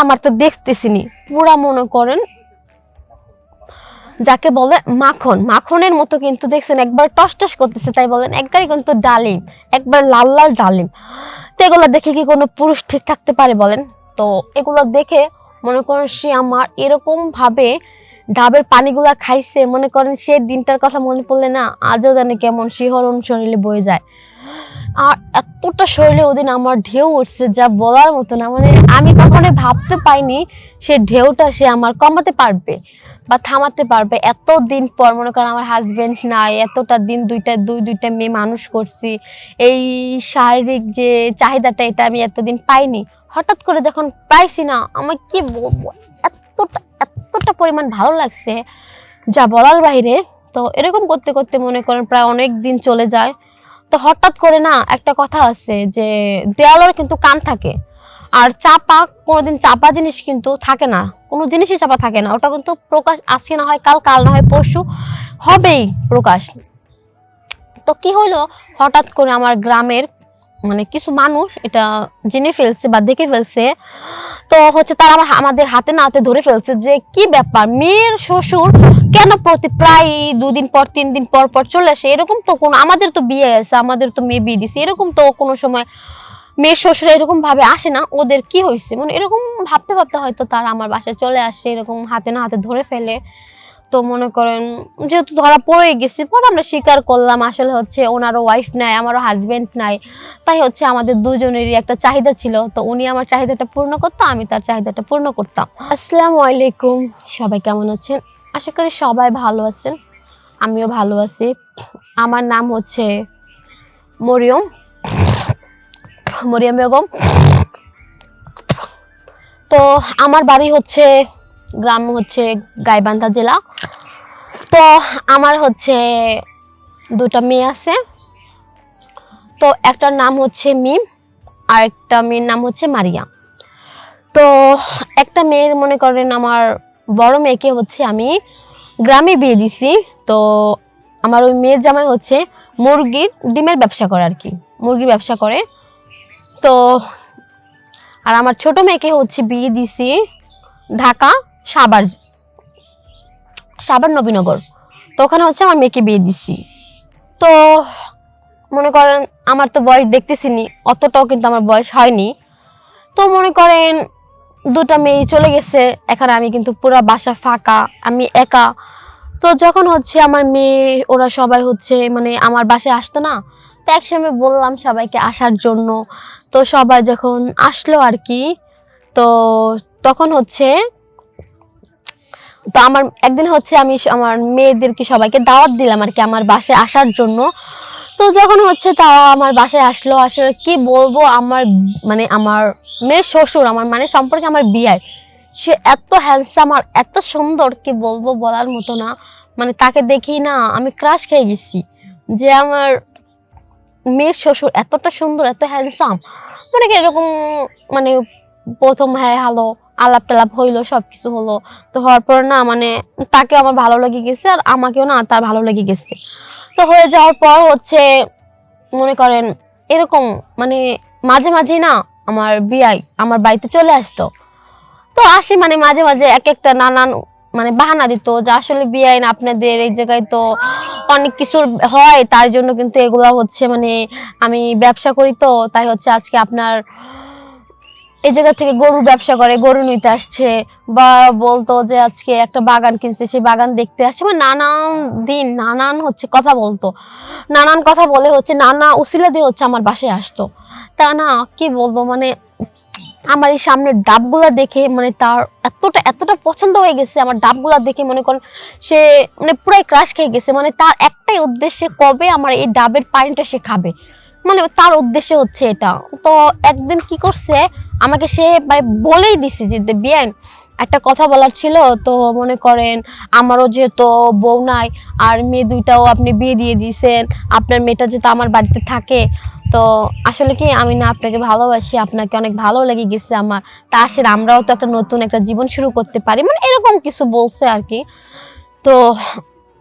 আমার তো দেখতেছিনি পুরা মনে করেন যাকে বলে মাখন। মাখনের মতো কিন্তু দেখছেন একবার টস টস করতেছে, তাই বলেন একবারই কিন্তু ডালিম, একবার লাল লাল ডালিম। তো এগুলো দেখে কি কোনো পুরুষ ঠিক থাকতে পারে বলেন? তো এগুলো দেখে মনে করেন সে আমার এরকম ভাবে ডাবের পানিগুলা খাইছে, মনে করেন সে দিনটার কথা মনে পড়লে না, আজও জানে কেমন শিহরণ শরীরে বয়ে যায়। আর এতটা শরীরে ওদিন আমার ঢেউ উঠছে যা বলার মতো না। মানে আমি কখনো ভাবতে পাইনি সে ঢেউটা সে আমার কমাতে পারবে বা থামাতে পারবে। এত দিন পর মনে করেন আমার হাজব্যান্ড নাই, এতটা দিন দুইটা দুই, দুইটা মেয়ে মানুষ করছি, এই শারীরিক যে চাহিদাটা এটা আমি এতদিন পাইনি। হঠাৎ করে যখন পাইছি না, আমি কি বলব? এতটা এতটা পরিমাণ ভালো লাগছে যা বলার বাইরে। তো এরকম করতে করতে মনে করেন প্রায় অনেক দিন চলে যায়। তো হঠাৎ করে না একটা কথা আছে যে দেয়ালের কিন্তু কান থাকে। আর চাপা, কোনোদিন চাপা জিনিস কিন্তু থাকে না। কোনো জিনিসই চাপা থাকে না। ওটা কিন্তু প্রকাশ, আজকে না হয় কাল কাল না হয় পরশু হবেই প্রকাশ। তো কি হলো? হঠাৎ করে আমার গ্রামের মানে কিছু মানুষ এটা জেনে ফেলছে বা দেখে ফেলছে। তো হচ্ছে তারা আমার আমাদের হাতে না হাতে ধরে ফেলছে যে কি ব্যাপার? মেয়ের শ্বশুর কেন প্রতি প্রায় দুদিন পর, তিন দিন পর পর চলে আসে? এরকম তো কোনো, আমাদের তো বিয়ে আছে, আমাদের তো মেয়ে বিয়ে দিছে। এরকম তো কোনো সময় মেয়ের শ্বশুর এরকম ভাবে আসে না, ওদের কি হয়েছে? মানে এরকম ভাবতে ভাবতে হয়তো তারা আমার বাসায় চলে আসে, এরকম হাতে না হাতে ধরে ফেলে। তো মনে করেন, যেহেতু ধরা পড়ে গেছি, পর আমরা স্বীকার করলাম, আসলে হচ্ছে ওনারও ওয়াইফ নাই, আমারও হাজবেন্ড নাই। তাই হচ্ছে আমাদের দুজনেরই একটা চাহিদা ছিল, তো উনি আমার চাহিদাটা পূর্ণ করতো, আমি তার চাহিদাটা পূর্ণ করতাম। আসসালামু আলাইকুম, সবাই কেমন আছেন? আশা করি সবাই ভালো আছেন, আমিও ভালো আছি। আমার নাম হচ্ছে মরিয়ম মরিয়ম বেগম। তো আমার বাড়ি হচ্ছে গ্রাম হচ্ছে গাইবান্ধা জেলা। তো আমার হচ্ছে দুটা মেয়ে আছে। তো একটার নাম হচ্ছে মিম আর একটা মেয়ের নাম হচ্ছে মারিয়া। তো একটা মেয়ের মনে করেন আমার বড় মেয়েকে হচ্ছে আমি গ্রামে বিয়ে দিছি। তো আমার ওই মেয়ের জামাই হচ্ছে মুরগির ডিমের ব্যবসা করে আর কি মুরগির ব্যবসা করে। তো আর আমার ছোট মেয়েকে হচ্ছে বিয়ে দিছি ঢাকা। সাবার সাবার নবীনগর। তো ওখানে হচ্ছে আমার মেয়েকে বিয়ে দিছি। তো মনে করেন আমার তো বয়স দেখতেছিনি, অতটাও কিন্তু আমার বয়স হয়নি। তো মনে করেন দুটা মেয়ে চলে গেছে, এখানে আমি কিন্তু পুরো বাসা ফাঁকা, আমি একা। তো যখন হচ্ছে আমার মেয়ে, ওরা সবাই হচ্ছে মানে আমার বাসায় আসতো না, তো একসময় বললাম সবাইকে আসার জন্য। তো সবাই যখন আসলো আর কি, তো তখন হচ্ছে তো আমার একদিন হচ্ছে আমি আমার মেয়েদেরকে সবাইকে দাওয়াত দিলাম আর কি আমার বাসায় আসার জন্য। তো যখন হচ্ছে তারা আমার বাসায় আসলো, আসলে কি বলব, আমার মানে আমার মেয়ের শ্বশুর, আমার মানে সম্পর্কে আমার বিয়ায় সে এত হ্যান্ডসাম আর এত সুন্দর কি বলব বলার মতো না। মানে তাকে দেখি না আমি ক্রাশ খেয়ে গেছি যে আমার মেয়ের শ্বশুর এতটা সুন্দর, এত হ্যান্ডসাম মানে কি এরকম মানে প্রথম হ্যাঁ হ্যালো আলাপ টালাপ হইল, সবকিছু হলো। তো হওয়ার পর না মানে তাকে আমার ভালো লেগে গেছে আর আমাকেও না তার ভালো লেগে গেছে। তো হয়ে যাওয়ার পর হচ্ছে, মনে করেন এরকম মানে মাঝে মাঝে না আমার বিয়াই আমার বাড়িতে চলে আসতো। তো আসি মানে মাঝে মাঝে এক একটা নানান মানে বাহানা দিত যে আসলে বিয়াই না আপনাদের এই জায়গায় তো অনেক কিছু হয়, তার জন্য কিন্তু এগুলা হচ্ছে মানে আমি ব্যবসা করি তো, তাই হচ্ছে আজকে আপনার এই জায়গা থেকে গরু ব্যবসা করে, গরু নিতে আসছে, বা বলতো যে আজকে একটা বাগান কিনছে, সেই বাগান দেখতে আসছে মানে নানান দিন, নানান হচ্ছে কথা বলতো। নানান কথা বলে হচ্ছে, নানা উসিলা দিয়ে হচ্ছে আমার বাসায় আসতো। তা না, কি বলব মানে আমার এই সামনের ডাবগুলা দেখে মানে তার এতটা এতটা পছন্দ হয়ে গেছে, আমার ডাবগুলা দেখে মনে করেন সে মানে পুরাই ক্রাশ খেয়ে গেছে। মানে তার একটাই উদ্দেশ্যে কবে আমার এই ডাবের পানিটা সে খাবে? মানে তার উদ্দেশ্যে হচ্ছে এটা। তো একদিন কি করছে আমাকে সে মানে বলেই দিছে যে বিয়ান, একটা কথা বলার ছিল, তো মনে করেন আমারও যেহেতু বউ নাই, আর মেয়ে দুইটাও আপনি বিয়ে দিয়ে দিয়েছেন, আপনার মেয়েটা যেহেতু আমার বাড়িতে থাকে, তো আসলে কি আমি না আপনাকে ভালোবাসি, আপনাকে অনেক ভালো লেগে গেছে আমার। তা আসলে আমরাও তো একটা নতুন একটা জীবন শুরু করতে পারি। মানে এরকম কিছু বলছে আর কি। তো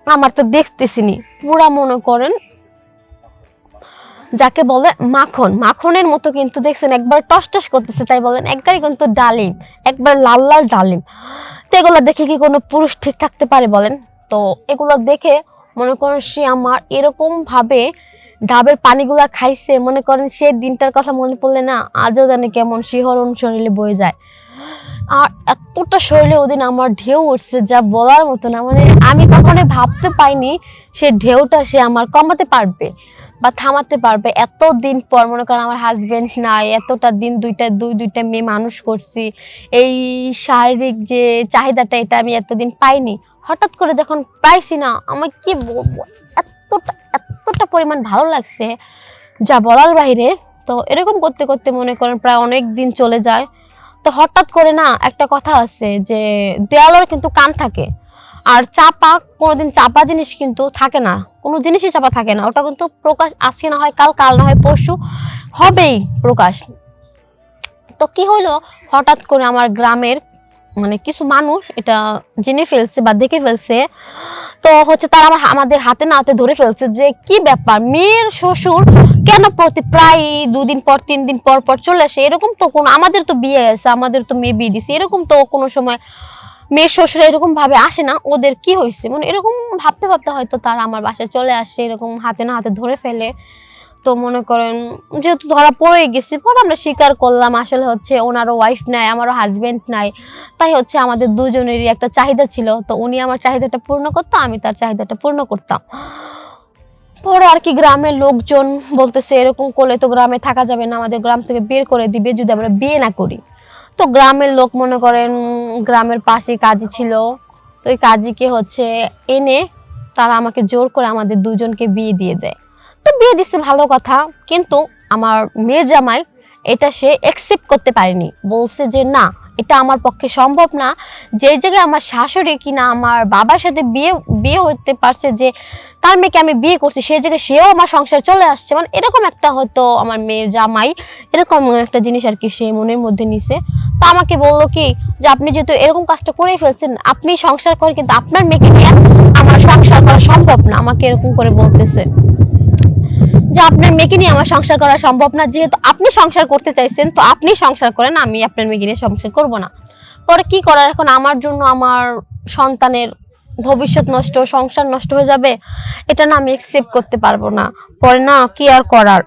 আমার তো দেখতেছিনি পুরা মনে করেন যাকে বলে মাখন। মাখনের মতো কিন্তু দেখছেন একবার টস টস করতেছে, তাই বলেন একবারই কিন্তু ডালিম, একবার লাল লাল ডালিম। তো এগুলো দেখে কি কোনো পুরুষ ঠিক থাকতে পারে বলেন? তো এগুলো দেখে মনে করেন সে আমার এরকম ভাবে ডাবের পানিগুলা খাইছে, মনে করেন সে দিনটার কথা মনে পড়লে না আজও জানি কেমন শিহরণ শরীরে বয়ে যায়। আর এতটা শরীরে ওদিন আমার ঢেউ উঠছে যা বলার মতো না মানে আমি কখনো ভাবতে পাইনি সে ঢেউটা সে আমার কমাতে পারবে। বা থামাতে পারবে। এত দিন পর মনে করেন আমার হাজবেন্ড নাই, এতটা দিন দুইটা, দুই, দুইটা মেয়ে মানুষ করছি, এই শারীরিক যে চাহিদাটা এটা আমি এতদিন পাইনি। হঠাৎ করে যখন পাইছি না আমার কি বলব? এতটা এতটা পরিমাণ ভালো লাগছে। যা বলার বাইরে, তো এরকম করতে করতে মনে করেন প্রায় অনেক দিন চলে যায়। তো হঠাৎ করে না একটা কথা আছে যে দেয়ালের কিন্তু কান থাকে। আর চাপা, কোনোদিন চাপা জিনিস কিন্তু থাকে না। কোনো জিনিসই চাপা থাকে না। ওটা কিন্তু প্রকাশ, আজকে না হয় কাল কাল না হয় পরশু হবেই প্রকাশ। তো কি হলো? হঠাৎ করে আমার গ্রামের মানে কিছু মানুষ এটা জেনে ফেলছে বা দেখে ফেলছে। তো হচ্ছে তারা আমার আমাদের হাতে না হাতে ধরে ফেলছে যে কি ব্যাপার? মেয়ের শ্বশুর কেন প্রতি প্রায় দুদিন পর তিন দিন পর পর চলে আসে? এরকম তো কোনো, আমাদের তো বিয়ে আছে, আমাদের তো মেয়ে বিয়ে দিছে। এরকম তো কোনো সময় মেয়ের শ্বশুর এরকম ভাবে আসে না, ওদের কি হয়েছে? মানে এরকম ভাবতে ভাবতে হয়তো তারা আমার বাসায় চলে আসে, এরকম হাতে না হাতে ধরে ফেলে। তো মনে করেন, যেহেতু ধরা পড়ে গেছি, পর আমরা স্বীকার করলাম আসলে হচ্ছে ওনারও ওয়াইফ নাই, আমারও হাজবেন্ড নাই। তাই হচ্ছে আমাদের দুজনেরই একটা চাহিদা ছিল। তো উনি আমার চাহিদাটা পূর্ণ করতো, আমি তার চাহিদাটা পূর্ণ করতাম। পরে আর কি গ্রামের লোকজন বলতেছে, এরকম করলে তো গ্রামে থাকা যাবে না, আমাদের গ্রাম থেকে বের করে দিবে, যদি আমরা বিয়ে না করি। তো গ্রামের লোক মনে করেন গ্রামের পাশে কাজী ছিল। তো ওই কাজীকে হচ্ছে এনে তারা আমাকে জোর করে আমাদের দুজনকে বিয়ে দিয়ে দেয়। তো বিয়ে দিচ্ছে ভালো কথা, কিন্তু আমার মেয়ের জামাই এটা সে অ্যাকসেপ্ট করতে পারেনি। বলছে যে না এটা আমার পক্ষে সম্ভব না। যে জায়গায় আমার শাশুড়ি কিনা আমার বাবার সাথে বিয়ে বিয়ে হতে পারছে যে তার মেয়েকে আমি বিয়ে করছি সেই জায়গায় সেও আমার সংসার চলে আসছে। মানে এরকম একটা হয়তো আমার মেয়ের জামাই, এরকম একটা জিনিস আর কি সে মনের মধ্যে নিছে। তো আমাকে বলল কি, যে আপনি যেহেতু এরকম কাজটা করেই ফেলছেন, আপনি সংসার করেন কিন্তু আপনার মেয়েকে নিয়ে আমার সংসার করা সম্ভব না, আমাকে এরকম করে বলতেছে। যে আপনার মেয়েকে নিয়ে আমার সংসার করা সম্ভব না, যেহেতু আপনি সংসার করতে চাইছেন, তো আপনি সংসার করেন, আমি আপনার মেয়েকে নিয়ে সংসার করব না। পরে কি করার? এখন আমার জন্য আমার সন্তানের ভবিষ্যৎ নষ্ট, সংসার নষ্ট হয়ে যাবে, এটা না আমি একসেপ্ট করতে পারব না। পরে না, কি আর করার?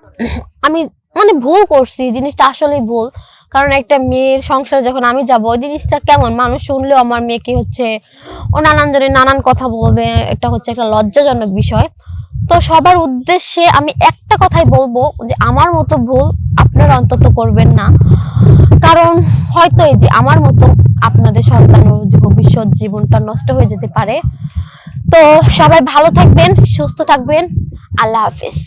আমি মানে ভুল করছি, জিনিসটা আসলেই ভুল। কারণ একটা মেয়ের সংসার যখন আমি যাব, ওই জিনিসটা কেমন? মানুষ শুনলেও আমার মেয়েকে হচ্ছে ও নানান জনের নানান কথা বলবে, এটা হচ্ছে একটা লজ্জাজনক বিষয়। তো সবার উদ্দেশ্যে আমি একটা কথাই বলব যে আমার মতো ভুল আপনারা অন্তত করবেন না। কারণ হয়তো এই যে আমার মতো আপনাদের সন্তানের ভবিষ্যৎ জীবনটা নষ্ট হয়ে যেতে পারে। তো সবাই ভালো থাকবেন, সুস্থ থাকবেন। আল্লাহ হাফিজ।